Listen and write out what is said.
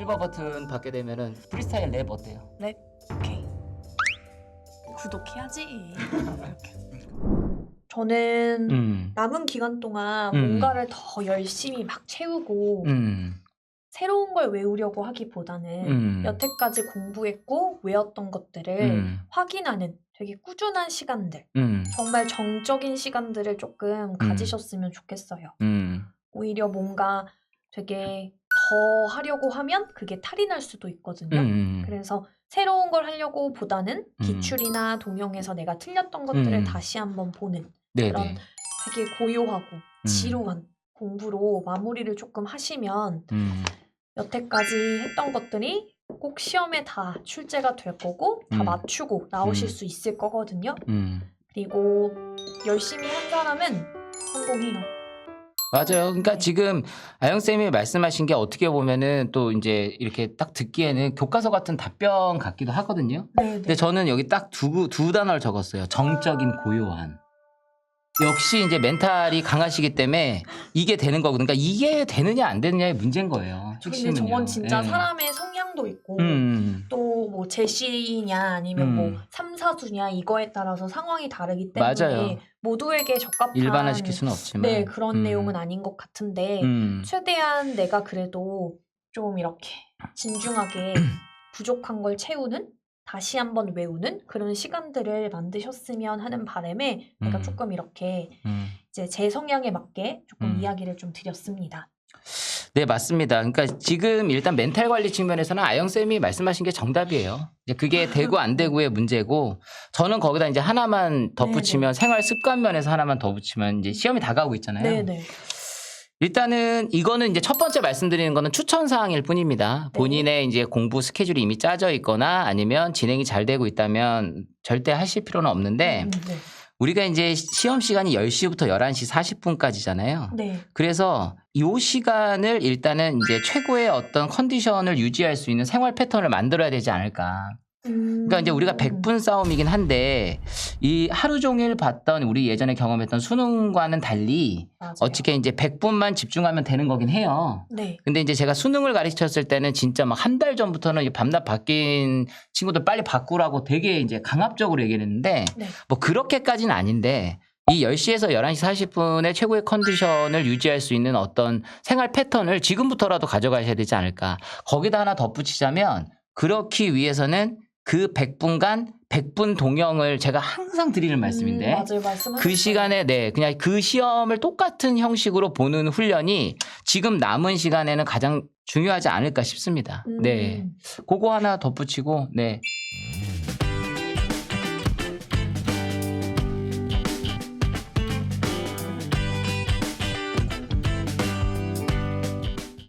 실버 버튼 받게 되면은 프리스타일 랩 어때요? 네, 오케이. 구독해야지. 이렇게. 저는 음. 남은 기간 동안 음. 뭔가를 더 열심히 막 채우고 음. 새로운 걸 외우려고 하기보다는 음. 여태까지 공부했고 외웠던 것들을 음. 확인하는 되게 꾸준한 시간들, 음. 정말 정적인 시간들을 조금 가지셨으면 좋겠어요. 음. 오히려 뭔가 되게 더 하려고 하면 그게 탈이 날 수도 있거든요. 음. 그래서 새로운 걸 하려고 보다는 음. 기출이나 동영에서 내가 틀렸던 것들을 음. 다시 한번 보는 네네. 그런 되게 고요하고 음. 지루한 공부로 마무리를 조금 하시면 음. 여태까지 했던 것들이 꼭 시험에 다 출제가 될 거고 다 음. 맞추고 나오실 음. 수 있을 거거든요. 음. 그리고 열심히 한 사람은 성공해요. 맞아요. 그러니까 지금 아영 쌤이 말씀하신 게 어떻게 보면은 또 이제 이렇게 딱 듣기에는 교과서 같은 답변 같기도 하거든요. 네, 근데 저는 여기 딱두두 단어를 적었어요. 정적인 고요한. 역시 이제 멘탈이 강하시기 때문에 이게 되는 거거든요. 그러니까 이게 되느냐 안 되느냐의 문제인 거예요. 근데. 저건 진짜 예. 사람의 성향도 있고 음. 또뭐 제시냐 아니면 음. 뭐 삼사수냐 이거에 따라서 상황이 다르기 때문에 맞아요. 모두에게 적합한 일반화시킬 수는 없지만. 네 그런 음. 내용은 아닌 것 같은데 음. 최대한 내가 그래도 좀 이렇게 진중하게 부족한 걸 채우는 다시 한번 외우는 그런 시간들을 만드셨으면 하는 바람에 제가 음. 조금 이렇게 음. 이제 제 성향에 맞게 조금 음. 이야기를 좀 드렸습니다. 네, 맞습니다. 그러니까 지금 일단 멘탈 관리 측면에서는 아영 쌤이 말씀하신 게 정답이에요. 이제 그게 되고 안 되고의 문제고 저는 거기다 이제 하나만 덧붙이면 생활 습관 면에서 하나만 더 붙이면 이제 시험이 다가오고 있잖아요. 네네. 일단은 이거는 이제 첫 번째 말씀드리는 거는 추천 사항일 뿐입니다. 네. 본인의 이제 공부 스케줄이 이미 짜져 있거나 아니면 진행이 잘 되고 있다면 절대 하실 필요는 없는데 음, 네. 우리가 이제 시험 시간이 10시부터 11시 40분까지잖아요. 네. 그래서 이 시간을 일단은 이제 최고의 어떤 컨디션을 유지할 수 있는 생활 패턴을 만들어야 되지 않을까. 음. 그러니까 이제 우리가 100분 싸움이긴 한데 이 하루 종일 봤던 우리 예전에 경험했던 수능과는 달리 맞아요. 어떻게 이제 100분만 집중하면 되는 거긴 해요. 네. 근데 이제 제가 수능을 가르쳤을 때는 진짜 막 한 달 전부터는 밤낮 바뀐 친구들 빨리 바꾸라고 되게 이제 강압적으로 얘기했는데 네. 뭐 그렇게까지는 아닌데 이 10시에서 11시 40분의 최고의 컨디션을 유지할 수 있는 어떤 생활 패턴을 지금부터라도 가져가셔야 되지 않을까. 거기다 하나 덧붙이자면 그렇기 위해서는 그 100분간 100분 동영을 제가 항상 드리는 말씀인데 음, 맞아요. 그 시간에 네 그냥 그 시험을 똑같은 형식으로 보는 훈련이 지금 남은 시간에는 가장 중요하지 않을까 싶습니다. 음. 네, 그거 하나 덧붙이고 네